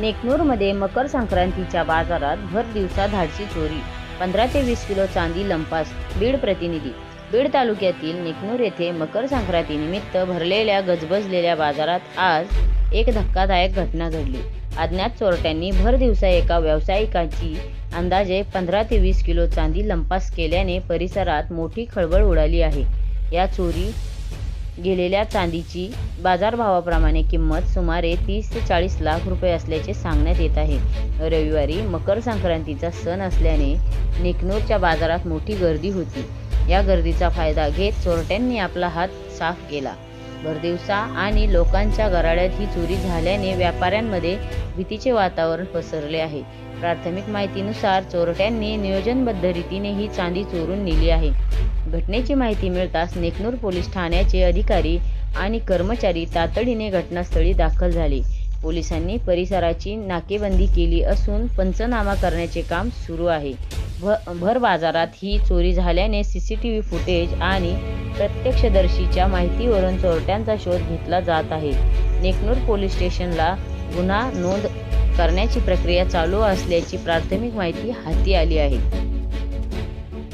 नेकनूरमध्ये मकर संक्रांतीच्या बाजारात भर दिवसा धाडसी चोरी पंधरा ते वीस किलो चांदी लंपास बीड प्रतिनिधी. बीड तालुक्यातील नेकनूर येथे मकर संक्रांतीनिमित्त भरलेल्या गजबजलेल्या बाजारात आज एक धक्कादायक घटना घडली. अज्ञात चोरट्यांनी भर दिवसा एका व्यावसायिकाची अंदाजे पंधरा ते वीस किलो चांदी लंपास केल्याने परिसरात मोठी खळबळ उडाली आहे. या चोरी गेलेल्या चांदीची बाजारभावाप्रमाणे किंमत सुमारे तीस ते चाळीस लाख रुपये असल्याचे सांगण्यात येत आहे. रविवारी मकर संक्रांतीचा सण असल्याने निकनूरच्या बाजारात मोठी गर्दी होती. या गर्दीचा फायदा घेत चोरट्यांनी आपला हात साफ केला. भरदिवसा आणि लोकांच्या गराड्यात ही चोरी झाल्याने व्यापाऱ्यांमध्ये भीतीचे वातावरण पसरले आहे. प्राथमिक माहितीनुसार चोरट्यांनी नियोजनबद्ध रीतीने ही चांदी चोरून नेली आहे. घटनेची माहिती मिळताच नेकनूर पोलीस ठाण्याचे अधिकारी आणि कर्मचारी तातडीने घटनास्थळी दाखल झाले. पोलिसांनी परिसराची नाकेबंदी केली असून पंचनामा करण्याचे काम सुरू आहे. भ भर बाजारात ही चोरी झाल्याने C C T V footage आणि प्रत्यक्षदर्शीच्या माहितीवरून चोरट्यांचा शोध घेतला जात आहे. नेकनूर पोलीस स्टेशनला गुन्हा नोंद करण्याची प्रक्रिया चालू असल्याची प्राथमिक माहिती हाती आली आहे.